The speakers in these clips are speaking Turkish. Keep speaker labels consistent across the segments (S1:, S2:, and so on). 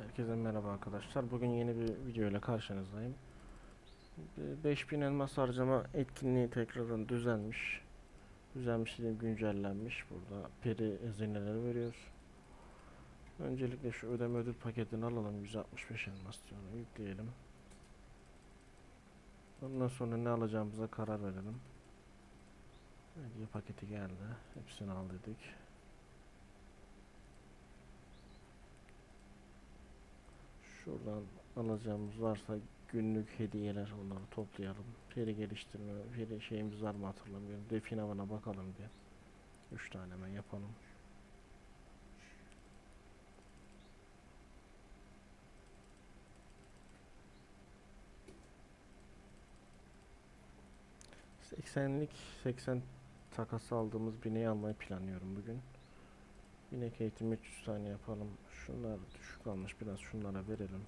S1: Herkese merhaba arkadaşlar. Bugün yeni bir video ile karşınızdayım. Bir 5000 elmas harcama etkinliği tekrardan düzenmiş. Düzenmiş değil, güncellenmiş. Burada peri hazineleri veriyor. Öncelikle şu ödeme ödül paketini alalım. 165 elmas diyor. Yükleyelim. Ondan sonra ne alacağımıza karar verelim. Hediye paketi geldi. Hepsini al Şuradan alacağımız varsa günlük hediyeler onları toplayalım. Peri geliştirme, peri şeyimiz var mı hatırlamıyorum. Define avına bakalım bir. 3 tane yapalım. ...80'lik 80 takası aldığımız bineği almayı planlıyorum bugün. Binek eğitimi 300 tane yapalım. Şunlar düşük almış biraz şunlara verelim.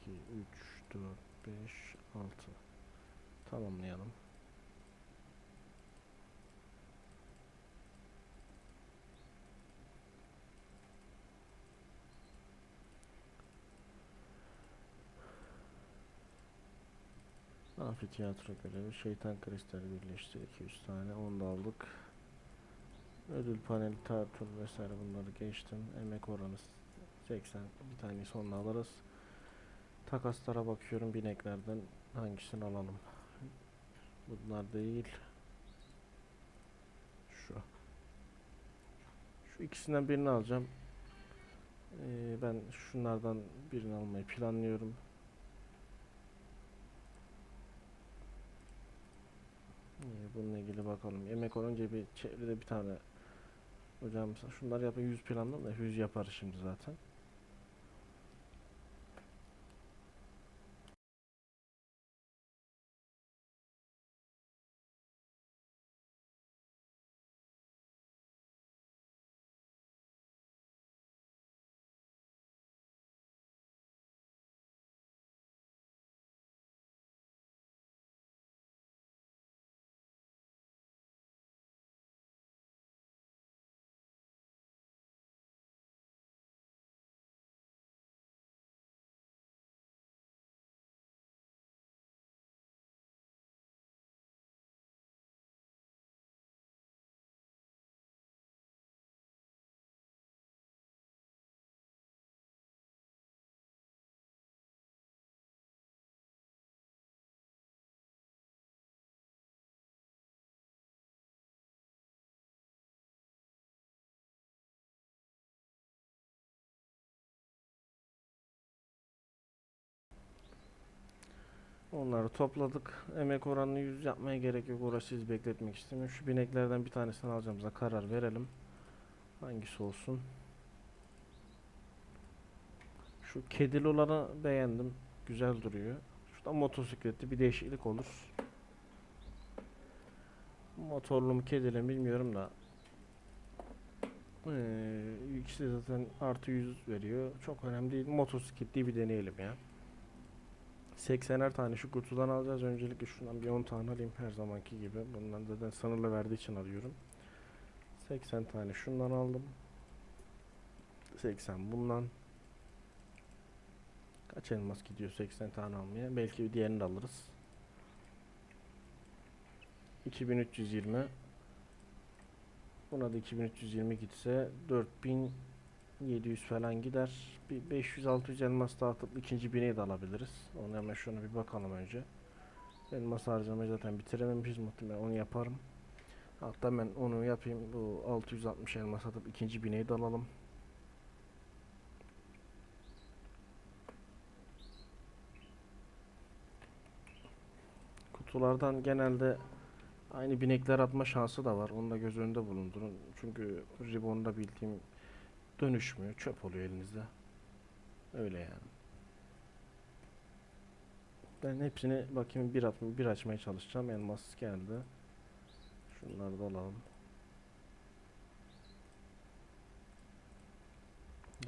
S1: 2, 3, 4, 5, 6 Tamamlayalım. Amfiteyatro görevi, şeytan kristali birleştir 200 tane, onu da aldık. Ödül paneli, tartıl vesaire bunları geçtim. Emek oranı 80, bir tane sonuna alırız. Takaslara bakıyorum bineklerden hangisini alalım. Bunlar değil. Şu. Şu ikisinden birini alacağım. Ee, ben şunlardan birini almayı planlıyorum. Ee, bununla ilgili bakalım. Yemek olunca bir çevrede bir tane hocam mesela şunlar yapın 100 planladım da 100 yaparız şimdi zaten. Onları topladık. Emek oranını 100 yapmaya gerek yok. Siz bekletmek istemiyorum. Şu bineklerden bir tanesini alacağımıza karar verelim. Hangisi olsun? Şu kedili olanı beğendim. Güzel duruyor. Şurada motosikletli bir değişiklik olur. Motorlu mu kedili mi bilmiyorum da. Ee, ikisi zaten artı 100 veriyor. Çok önemli değil. Motosikletli bir deneyelim ya. 80'er tane şu kutudan alacağız. Öncelikle şundan bir 10 tane alayım her zamanki gibi. Bundan zaten sınırlı verdiği için alıyorum. 80 tane şundan aldım. 80 bundan. Kaç elmas gidiyor 80 tane almaya? Belki bir diğerini de alırız. 2320 Buna da 2320 gitse 4700 falan gider. Bir 500-600 elmas dağıtıp ikinci bineği de alabiliriz. Onu hemen şunu bir bakalım önce. Elmas harcamayı zaten bitirememişiz muhtemelen onu yaparım. Hatta ben onu yapayım. Bu 660 elmas atıp ikinci bineği de alalım. Kutulardan genelde aynı binekler atma şansı da var. Onu da göz önünde bulundurun. Çünkü Ribbon'da bildiğim dönüşmüyor. Çöp oluyor elinizde. Öyle yani. Ben hepsini bakayım bir, at, bir açmaya çalışacağım. Elmas geldi. Şunları da alalım.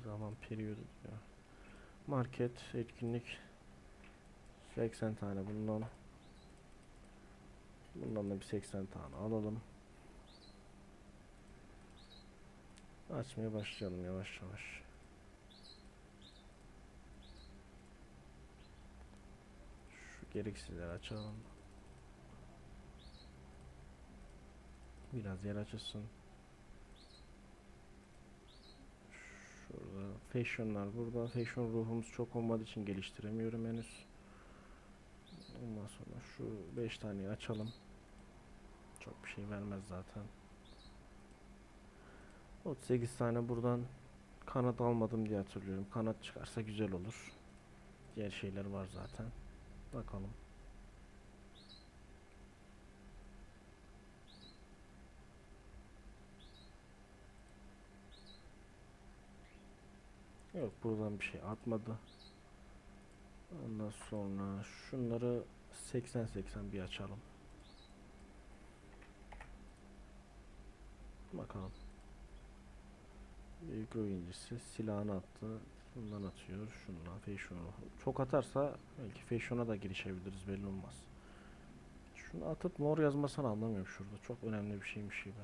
S1: Zaman periyodu diyor. Market etkinlik 80 tane bundan. Bundan da bir 80 tane alalım. Açmaya başlayalım yavaş yavaş. Şu gereksizleri açalım. Biraz yer açılsın. Şurada fashionlar burada. Fashion ruhumuz çok olmadığı için geliştiremiyorum henüz. Ondan sonra şu 5 tane açalım. Çok bir şey vermez zaten. 38 tane buradan kanat almadım diye hatırlıyorum. Kanat çıkarsa güzel olur. Diğer şeyler var zaten. Bakalım. Yok buradan bir şey atmadı. Ondan sonra şunları 80-80 bir açalım. Bakalım. Büyük oyuncusu silahını attı. Bundan atıyor. Şundan Fashion'u. Çok atarsa belki Fashion'a da girişebiliriz belli olmaz. Şunu atıp mor yazmasını anlamıyorum şurada. Çok önemli bir şeymiş gibi.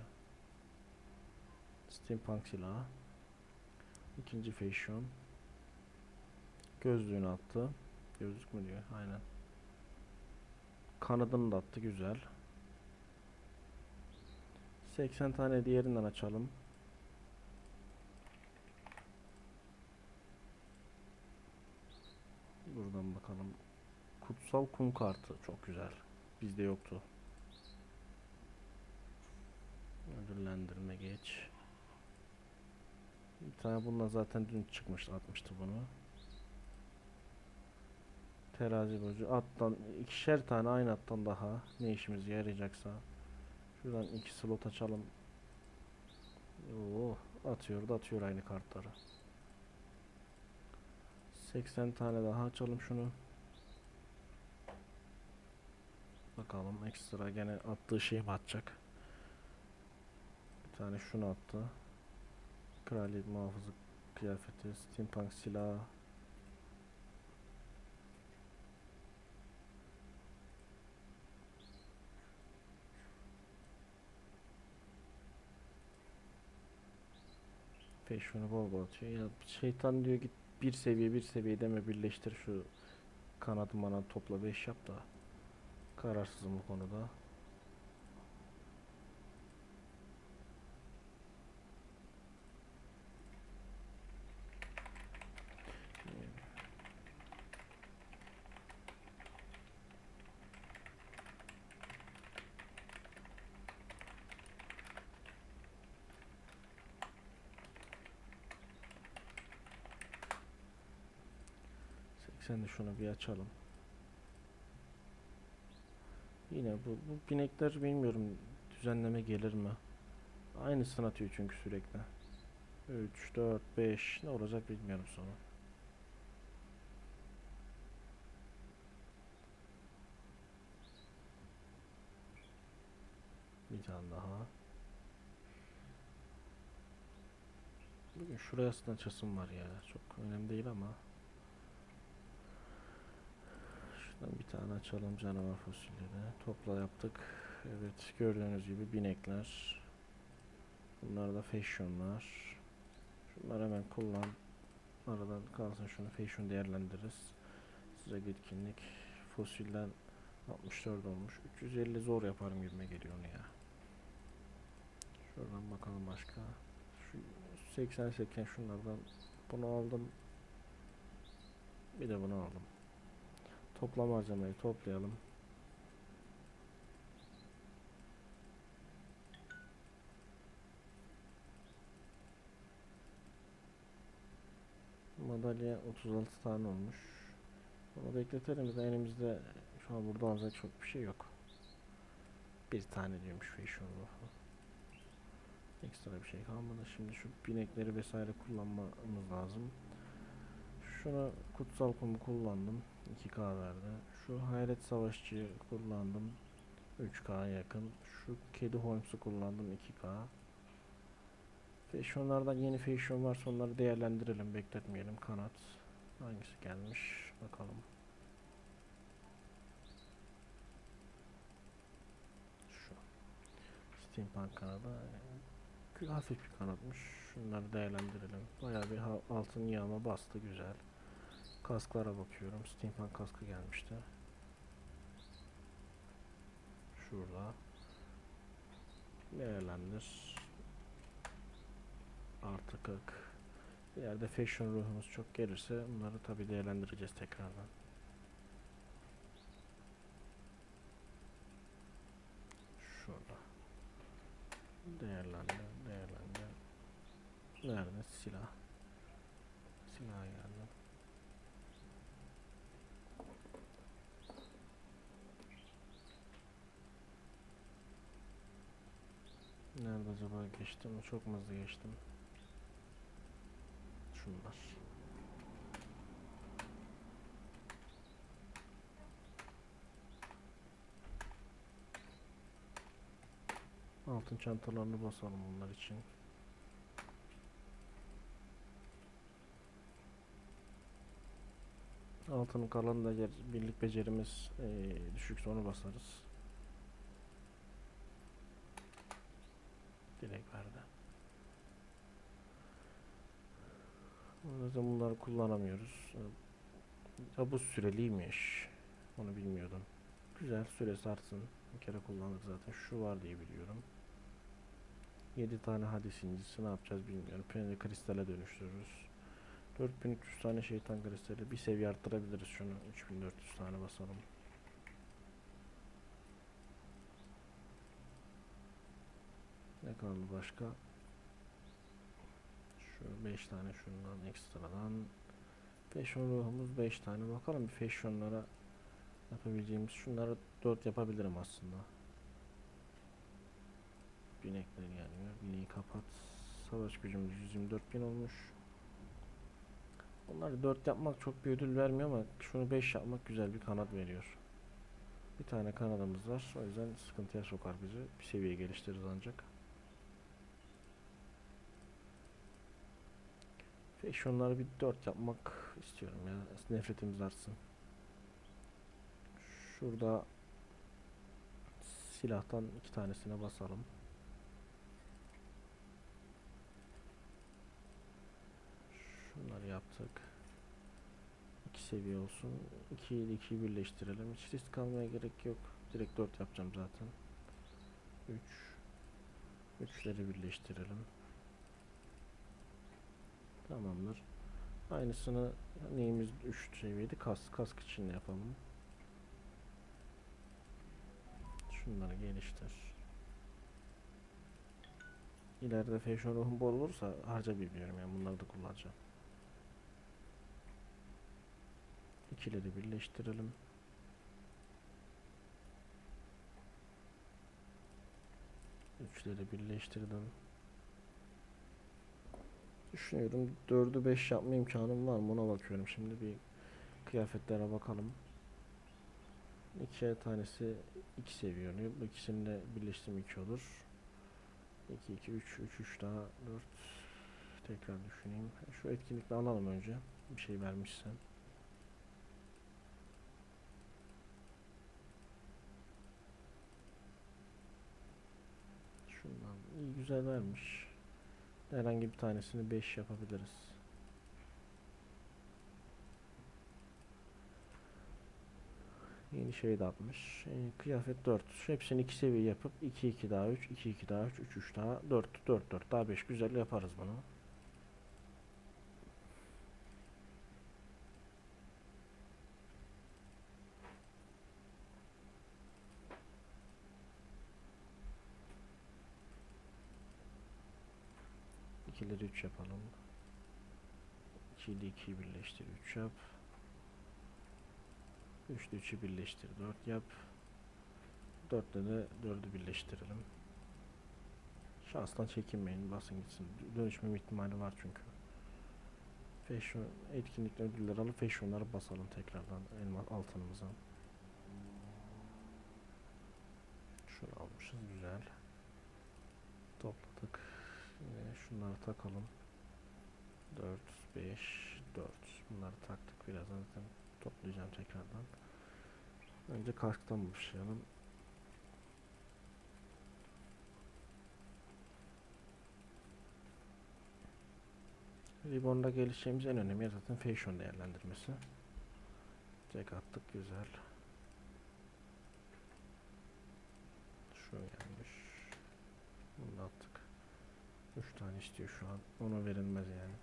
S1: Steampunk silahı. İkinci Fashion. Gözlüğünü attı. Gözlük mü diyor? Aynen. Kanadını da attı. Güzel. 80 tane diğerinden açalım. Buradan bakalım. Kutsal kum kartı. Çok güzel. Bizde yoktu. Ödüllendirme geç. Bir tane bundan zaten dün çıkmıştı. Atmıştı bunu. Terazi bozu. Attan ikişer tane aynı attan daha. Ne işimize yarayacaksa. Şuradan iki slot açalım. Oo, atıyor da atıyor aynı kartları. 80 tane daha açalım şunu. Bakalım ekstra gene attığı şey mi atacak? Bir tane şunu attı. Kraliyet muhafızı kıyafeti, steampunk silahı. Fashion'u bol bol atıyor. Ya şeytan diyor git bir seviye bir seviye deme birleştir şu kanat manat topla 5 yap da. Kararsızım bu konuda. De şunu bir açalım. Yine bu, bu binekler bilmiyorum düzenleme gelir mi? Aynısını atıyor çünkü sürekli. 3, 4, 5 ne olacak bilmiyorum sonra. Bir tane daha. Bugün şuraya aslında var ya. Çok önemli değil ama. Bir tane açalım canavar fosilleri. Topla yaptık. Evet gördüğünüz gibi binekler. Bunlar da fashionlar. Şunları hemen kullan. Aradan kalsın şunu fashion değerlendiririz. Size etkinlik. Fosilden 64 olmuş. 350 zor yaparım gibime geliyor onu ya. Şuradan bakalım başka. Şu 80 80 şunlardan bunu aldım. Bir de bunu aldım. Toplam harcamayı toplayalım. Madalya 36 tane olmuş. Onu bekletelim de elimizde şu an burada alacak çok bir şey yok. Bir tane diyormuş fashion. Ekstra bir şey kalmadı. Şimdi şu binekleri vesaire kullanmamız lazım. Şunu kutsal kumu kullandım. 2K verdi. Şu hayalet savaşçıyı kullandım. 3K yakın. Şu kedi Holmes'u kullandım 2K. Fashionlardan yeni fashion varsa onları değerlendirelim. Bekletmeyelim. Kanat. Hangisi gelmiş? Bakalım. Şu. Steampunk kanadı. Hafif bir kanatmış. Şunları değerlendirelim. Bayağı bir altın yağma bastı. Güzel. Kasklara bakıyorum. Steampunk kaskı gelmişti. Şurada. Değerlendir. Artı 40. Bir yerde fashion ruhumuz çok gelirse bunları tabi değerlendireceğiz tekrardan. Şurada. Değerlendir, değerlendir. Nerede? Silah. Silah geldi. Nerede acaba geçtim? Çok mu hızlı geçtim? Şunlar. Altın çantalarını basalım bunlar için. Altının kalanı da birlik becerimiz eee düşükse onu basarız. Direkt verdi. O yüzden bunları kullanamıyoruz. Ya bu süreliymiş. Onu bilmiyordum. Güzel süresi artsın. Bir kere kullandık zaten. Şu var diye biliyorum. 7 tane hadis incisi ne yapacağız bilmiyorum. Penny kristale dönüştürürüz. 4300 tane şeytan kristali. Bir seviye arttırabiliriz şunu. 3400 tane basalım. Ne kaldı başka? Şu 5 tane şundan ekstradan. Fashion ruhumuz 5 tane. Bakalım bir fashionlara yapabileceğimiz. Şunları 4 yapabilirim aslında. Binekler gelmiyor. Bineği kapat. Savaş gücümüz 124 bin olmuş. Onları 4 yapmak çok bir ödül vermiyor ama şunu 5 yapmak güzel bir kanat veriyor. Bir tane kanadımız var. O yüzden sıkıntıya sokar bizi. Bir seviye geliştiririz ancak. Fashionları bir 4 yapmak istiyorum ya. Nefretimiz artsın. Şurada silahtan iki tanesine basalım. Şunları yaptık. 2 seviye olsun. 2 ile 2'yi birleştirelim. Hiç risk almaya gerek yok. Direkt 4 yapacağım zaten. 3 3'leri birleştirelim. Tamamdır. Aynısını neyimiz 3 seviyeydi? Kask. Kask için yapalım. Şunları geliştir. İleride fashion ruhum bol olursa harca bilmiyorum yani bunları da kullanacağım. İkileri birleştirelim. Üçleri birleştirdim. Düşünüyorum 4'ü 5 yapma imkanım var mı ona bakıyorum şimdi bir kıyafetlere bakalım. İki tanesi 2 seviye oluyor. Bu ikisini de birleştirme 2 olur. 2 2 3 3 3 daha 4 tekrar düşüneyim. Şu etkinlikle alalım önce. Bir şey vermişsen. Şundan iyi güzel vermiş. Herhangi bir tanesini 5 yapabiliriz. Yeni şey de atmış. Ee, kıyafet 4. Şu hepsini 2 seviye yapıp 2 2 daha 3, 2 2 daha 3, 3 3 daha 4 4 4 daha 5 güzel yaparız bunu. İkileri 3 yapalım. 2 ile 2'yi birleştir 3 yap. 3 ile 3'ü birleştir 4 yap. 4 ile de 4'ü birleştirelim. Şanstan çekinmeyin basın gitsin. Dönüşmem ihtimali var çünkü. Fashion etkinlik ödülleri alıp fashionları basalım tekrardan elma altınımıza. Şunu almışız güzel. Topladık. Yine şunları takalım. 4, 5, 4. Bunları taktık birazdan zaten toplayacağım tekrardan. Önce kasktan başlayalım. Reborn'da gelişeceğimiz en önemli zaten fashion değerlendirmesi. Tek attık güzel. Şu gelmiş. Bunu da. 3 tane istiyor şu an. Ona verilmez yani.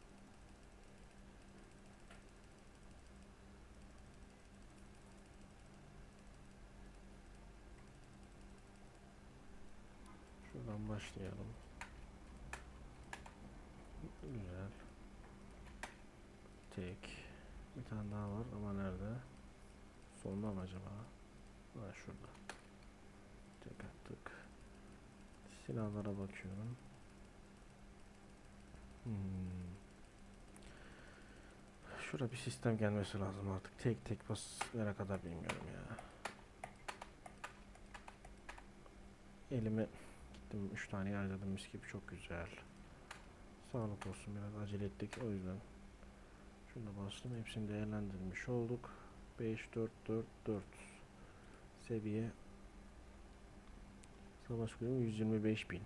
S1: Şuradan başlayalım. Güzel. Tek. Bir tane daha var ama nerede? Solda mı acaba? Ha şurada. Tek attık. Silahlara bakıyorum. Hmm. Şurada bir sistem gelmesi lazım artık. Tek tek bas nereye kadar bilmiyorum ya. Elime gittim 3 tane harcadım mis gibi çok güzel. Sağlık olsun biraz acele ettik o yüzden. Şunu da bastım hepsini değerlendirmiş olduk. 5 4 4 4 seviye savaş kulübü 125 bin.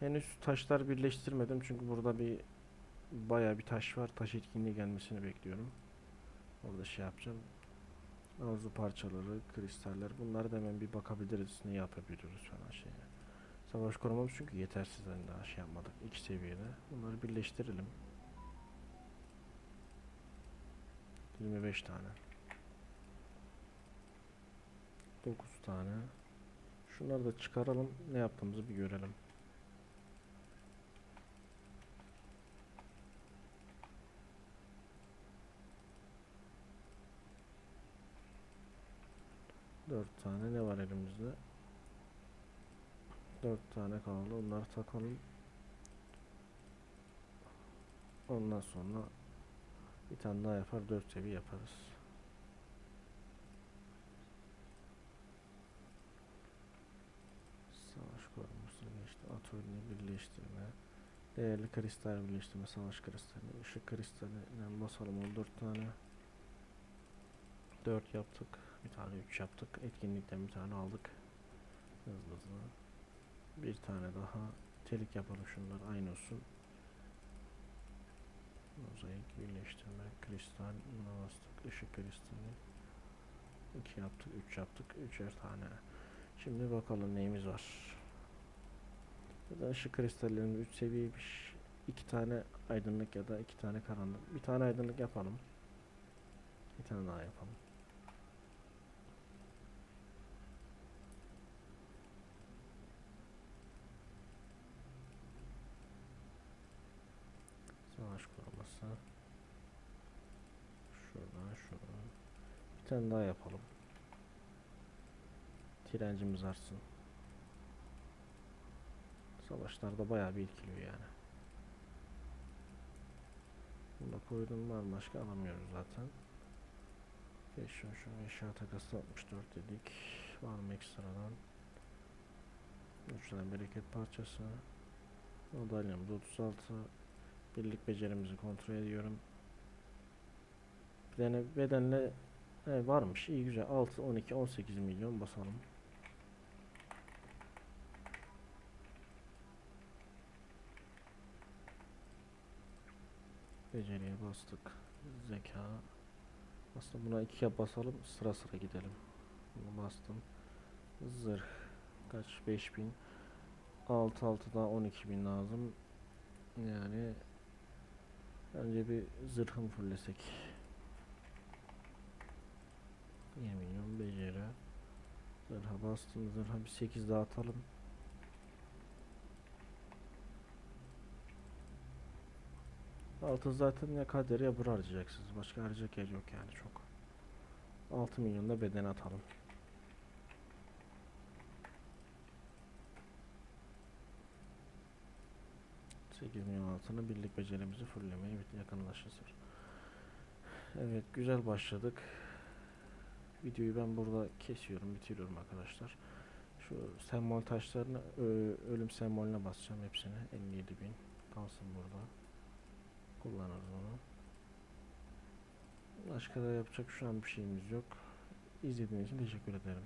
S1: Henüz taşlar birleştirmedim çünkü burada bir baya bir taş var. Taş etkinliği gelmesini bekliyorum. Orada şey yapacağım. Arzu parçaları, kristaller bunları da hemen bir bakabiliriz. Ne yapabiliyoruz falan şey. Savaş korumamız çünkü yetersiz hani daha şey yapmadık. iki seviyede. Bunları birleştirelim. 25 tane. 9 tane. Şunları da çıkaralım. Ne yaptığımızı bir görelim. Dört tane ne var elimizde? Dört tane kaldı. Onları takalım. Ondan sonra bir tane daha yapar. Dört seviye yaparız. Savaş koruması geçti. Atölye birleştirme. Değerli kristal birleştirme. Savaş kristali. ışık kristalinden basalım. 14 tane. 4 yaptık. Bir tane 3 yaptık. Etkinlikten bir tane aldık. Hızlı hızlı. Bir tane daha. Telik yapalım şunlar aynı olsun. Mozaik birleştirme. Kristal. Buna bastık. Işık kristali. 2 yaptık. 3 yaptık. 3'er tane. Şimdi bakalım neyimiz var. Da ışık kristallerinin 3 seviyeymiş. 2 tane aydınlık ya da 2 tane karanlık. Bir tane aydınlık yapalım. Bir tane daha yapalım. Savaş koruması. Şuradan şuradan. Bir tane daha yapalım. Direncimiz artsın. Savaşlarda bayağı bir etkiliyor yani. Bunda koydum var başka alamıyoruz zaten. Fashion şu eşya takası 64 dedik. Var mı ekstradan? 3 tane bereket parçası. Madalyamız 36. Birlik becerimizi kontrol ediyorum. Tane bedenle he, varmış iyi güzel 6 12 18 milyon basalım. Beceriye bastık. Zeka. Aslında buna iki yap basalım sıra sıra gidelim. Bunu bastım. Zırh. Kaç? 5000. 6 6 daha 12000 lazım. Yani Önce bir zırhım fullesek. 1 milyon beceri. Zırha bastım. Zırha bir 8 daha atalım. Altı zaten ya kader ya bur harcayacaksınız. Başka harcayacak yer yok yani çok. 6 milyon da beden atalım. Sekiz milyon altını birlik becerimizi fullemeye yakınlaşırız. Evet güzel başladık. Videoyu ben burada kesiyorum, bitiriyorum arkadaşlar. Şu sembol taşlarını ölüm sembolüne basacağım hepsini. 57 bin kalsın burada. Kullanırız onu. Başka da yapacak şu an bir şeyimiz yok. İzlediğiniz için teşekkür ederim.